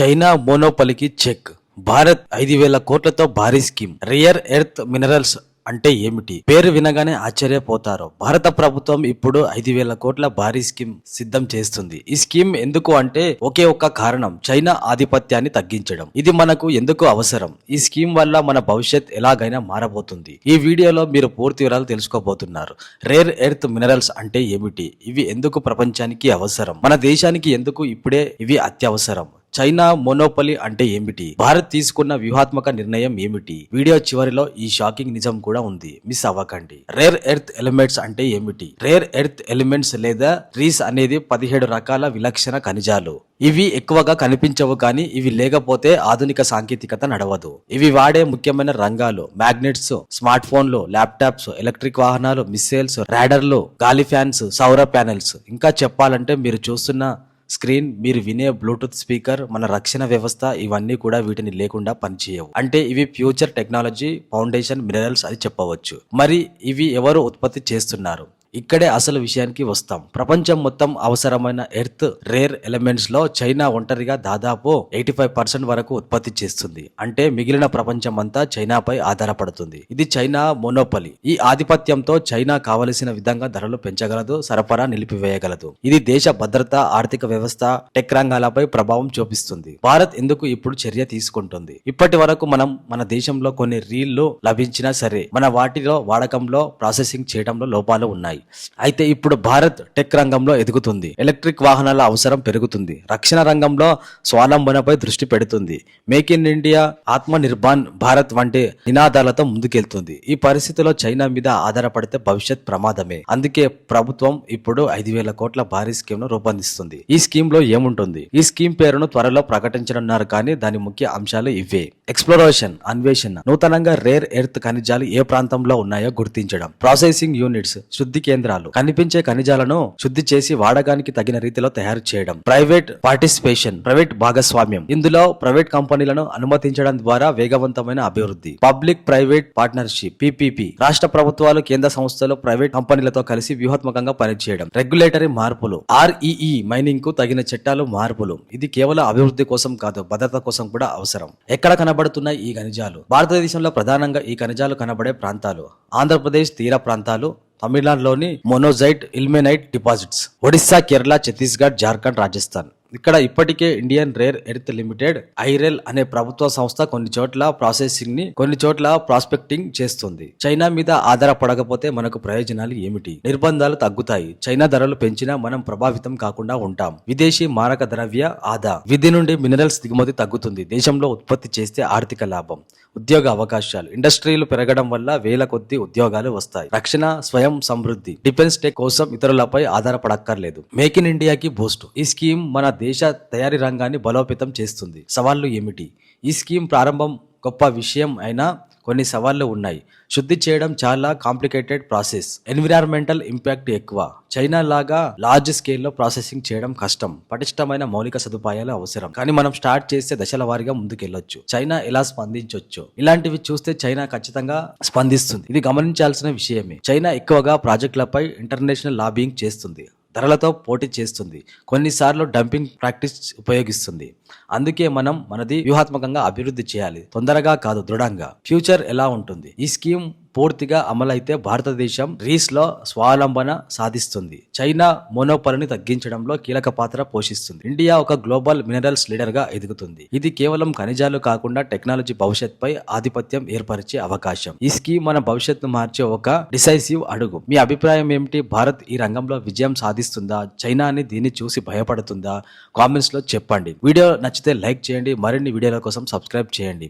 China మోనోపలికి check. Bharat ఐదు వేల కోట్లతో భారీ స్కీమ్. రియర్ ఎర్త్ మినరల్స్ అంటే ఏమిటి? పేరు వినగానే ఆశ్చర్యపోతారు. భారత ప్రభుత్వం ఇప్పుడు ఐదు వేల కోట్ల భారీ స్కీమ్ సిద్ధం చేస్తుంది. ఈ స్కీమ్ ఎందుకు అంటే ఒకే ఒక్క కారణం. చైనా ఆధిపత్యాన్ని తగ్గించడం. ఇది మనకు ఎందుకు అవసరం? ఈ స్కీమ్ వల్ల మన భవిష్యత్ ఎలాగైనా మారబోతుంది. ఈ వీడియోలో మీరు పూర్తి వివరాలు తెలుసుకోబోతున్నారు. రేర్ ఎర్త్ మినరల్స్ అంటే ఏమిటి? ఇవి ఎందుకు ప్రపంచానికి అవసరం? మన దేశానికి ఎందుకు ఇప్పుడే ఇవి అత్యవసరం? చైనా మోనోపలి అంటే ఏమిటి? భారత్ తీసుకున్న వ్యూహాత్మక నిర్ణయం ఏమిటి? వీడియో చివరిలో ఈ షాకింగ్ నిజం కూడా ఉంది. మిస్ అవ్వకండి. రేర్ ఎర్త్ ఎలిమెంట్స్ అంటే ఏమిటి? రేర్ ఎర్త్ ఎలిమెంట్స్ లేదా రీస్ అనేది పదిహేడు రకాల విలక్షణ ఖనిజాలు. ఇవి ఎక్కువగా కనిపించవు కానీ ఇవి లేకపోతే ఆధునిక సాంకేతికత నడవదు. ఇవి వాడే ముఖ్యమైన రంగాలు. మ్యాగ్నెట్స్ స్మార్ట్ ఫోన్లు ల్యాప్టాప్స్ ఎలక్ట్రిక్ వాహనాలు మిస్సైల్స్ రాడర్లు గాలి ఫ్యాన్స్ సౌర ప్యానెల్స్. ఇంకా చెప్పాలంటే మీరు చూస్తున్న స్క్రీన్ మీరు వినే బ్లూటూత్ స్పీకర్ మన రక్షణ వ్యవస్థ ఇవన్నీ కూడా వీటిని లేకుండా పనిచేయవు. అంటే ఇవి ఫ్యూచర్ టెక్నాలజీ ఫౌండేషన్ మినరల్స్ అని చెప్పవచ్చు. మరి ఇవి ఎవరు ఉత్పత్తి చేస్తున్నారు? ఇక్కడే అసలు విషయానికి వస్తాం. ప్రపంచం మొత్తం అవసరమైన ఎర్త్ రేర్ ఎలిమెంట్స్లో చైనా ఒంటరిగా దాదాపు ఎయిటీ ఫైవ్ పర్సెంట్ వరకు ఉత్పత్తి చేస్తుంది. అంటే మిగిలిన ప్రపంచం అంతా చైనాపై ఆధారపడుతుంది. ఇది చైనా మోనోపలి. ఈ ఆధిపత్యంతో చైనా కావలసిన విధంగా ధరలు పెంచగలదు సరఫరా నిలిపివేయగలదు. ఇది దేశ భద్రత ఆర్థిక వ్యవస్థ టెక్ రంగాలపై ప్రభావం చూపిస్తుంది. భారత్ ఎందుకు ఇప్పుడు చర్య తీసుకుంటుంది? ఇప్పటి వరకు మనం మన దేశంలో కొన్ని రీళ్ళు లభించినా సరే మన వాటిలో వాడకంలో ప్రాసెసింగ్ చేయడంలో లోపాలు ఉన్నాయి. అయితే ఇప్పుడు భారత్ టెక్ రంగంలో ఎదుగుతుంది. ఎలక్ట్రిక్ వాహనాల అవసరం పెరుగుతుంది. రక్షణ రంగంలో స్వాలంబనపై దృష్టి పెడుతుంది. మేక్ ఇన్ ఇండియా ఆత్మ నిర్భాన్ భారత్ వంటి నినాదాలతో ముందుకెళ్తుంది. ఈ పరిస్థితిలో చైనా మీద ఆధారపడితే భవిష్యత్ ప్రమాదమే. అందుకే ప్రభుత్వం ఇప్పుడు ఐదు వేల కోట్ల భారీ స్కీమ్ను రూపొందిస్తుంది. ఈ స్కీమ్లో ఏముంటుంది? ఈ స్కీమ్ పేరును త్వరలో ప్రకటించనున్నారు కానీ దాని ముఖ్య అంశాలు ఇవే. ఎక్స్ప్లోరేషన్ అన్వేషణ నూతనంగా రేర్ ఎర్త్ ఖనిజాలు ఏ ప్రాంతంలో ఉన్నాయో గుర్తించడం. ప్రాసెసింగ్ యూనిట్స్ శుద్ధి కేంద్రాలు కనిపించే ఖనిజాలను శుద్ధి చేసి వాడకానికి తగిన రీతిలో తయారు చేయడం. ప్రైవేట్ పార్టిసిపేషన్ ప్రైవేట్ భాగస్వామ్యం. ఇందులో ప్రైవేట్ కంపెనీలను అనుమతించడం ద్వారా వేగవంతమైన అభివృద్ధి. Public private partnership PPP. రాష్ట్ర ప్రభుత్వాలు కేంద్ర సంస్థలు ప్రైవేట్ కంపెనీలతో కలిసి వ్యూహాత్మకంగా పనిచేయడం. రెగ్యులేటరీ మార్పులు. ఆర్ఈఈ మైనింగ్కు తగిన చట్టాలు మార్పులు. ఇది కేవలం అభివృద్ధి కోసం కాదు భద్రత కోసం కూడా అవసరం. ఎక్కడ కనబడుతున్నాయి ఈ ఖనిజాలు భారతదేశంలో ప్రధానంగా ఈ ఖనిజాలు కనబడే ప్రాంతాలు ఆంధ్రప్రదేశ్ తీర ప్రాంతాలు తమిళనాడులోని monazite ilmenite deposits Odisha Kerala Chhattisgarh Jharkhand Rajasthan. ఇక్కడ ఇప్పటికే Indian Rare Earth Limited IREL అనే ప్రభుత్వ సంస్థ కొన్ని చోట్ల ప్రాసెసింగ్ని కొన్ని చోట్ల ప్రాస్పెక్టింగ్ చేస్తుంది. చైనా మీద ఆధారపడకపోతే మనకు ప్రయోజనాలు ఏమిటి? నిర్బంధాలు తగ్గుతాయి. చైనా ధరలు పెంచినా మనం ప్రభావితం కాకుండా ఉంటాం. విదేశీ మారక ద్రవ్య ఆదా. విధి నుండి మినరల్స్ దిగుమతి తగ్గుతుంది. దేశంలో ఉత్పత్తి చేస్తే ఆర్థిక లాభం. ఉద్యోగ అవకాశాలు. ఇండస్ట్రీలు పెరగడం వల్ల వేల కొద్ది ఉద్యోగాలు వస్తాయి. రక్షణ స్వయం సమృద్ధి. డిఫెన్స్ టెక్ కోసం ఇతరులపై ఆధారపడక్కర్లేదు. మేక్ ఇన్ ఇండియాకి బూస్ట్. ఈ స్కీమ్ మన దేశ తయారీ రంగాన్ని బలోపేతం చేస్తుంది. సవాళ్ళు ఏమిటి? ఈ స్కీమ్ ప్రారంభం గొప్ప విషయం అయినా కొన్ని సవాళ్ళు ఉన్నాయి. శుద్ధి చేయడం చాలా కాంప్లికేటెడ్ ప్రాసెస్. ఎన్విరాన్మెంటల్ ఇంపాక్ట్ ఎక్కువ. చైనా లాగా లార్జ్ స్కేల్లో ప్రాసెసింగ్ చేయడం కష్టం. పటిష్టమైన మౌలిక సదుపాయాలు అవసరం. కానీ మనం స్టార్ట్ చేస్తే దశల వారీగా ముందుకెళ్ళొచ్చు చైనా ఎలా స్పందించవచ్చు ఇలాంటివి చూస్తే చైనా ఖచ్చితంగా స్పందిస్తుంది. ఇది గమనించాల్సిన విషయమే. చైనా ఎక్కువగా ప్రాజెక్టులపై ఇంటర్నేషనల్ లాబింగ్ చేస్తుంది. ధరలతో పోటీ చేస్తుంది. కొన్నిసార్లు డంపింగ్ ప్రాక్టీస్ ఉపయోగిస్తుంది. అందుకే మనం మనది వ్యూహాత్మకంగా అభివృద్ధి చేయాలి. తొందరగా కాదు దృఢంగా. ఫ్యూచర్ ఎలా ఉంటుంది? ఈ స్కీమ్ పూర్తిగా అమలైతే భారతదేశం రీస్లో స్వావలంబన సాధిస్తుంది. చైనా మోనోపలిని తగ్గించడంలో కీలక పాత్ర పోషిస్తుంది. ఇండియా ఒక గ్లోబల్ మినరల్స్ లీడర్గా ఎదుగుతుంది. ఇది కేవలం ఖనిజాలు కాకుండా టెక్నాలజీ భవిష్యత్ పై ఆధిపత్యం ఏర్పరిచే అవకాశం. ఈ స్కీమ్ మన భవిష్యత్తును మార్చే ఒక డిసైసివ్ అడుగు. మీ అభిప్రాయం ఏమిటి? భారత్ ఈ రంగంలో విజయం సాధిస్తుందా? చైనాని దీన్ని చూసి భయపడుతుందా? కామెంట్స్లో చెప్పండి. వీడియో నచ్చితే లైక్ చేయండి. మరిన్ని వీడియోల కోసం సబ్స్క్రైబ్ చేయండి.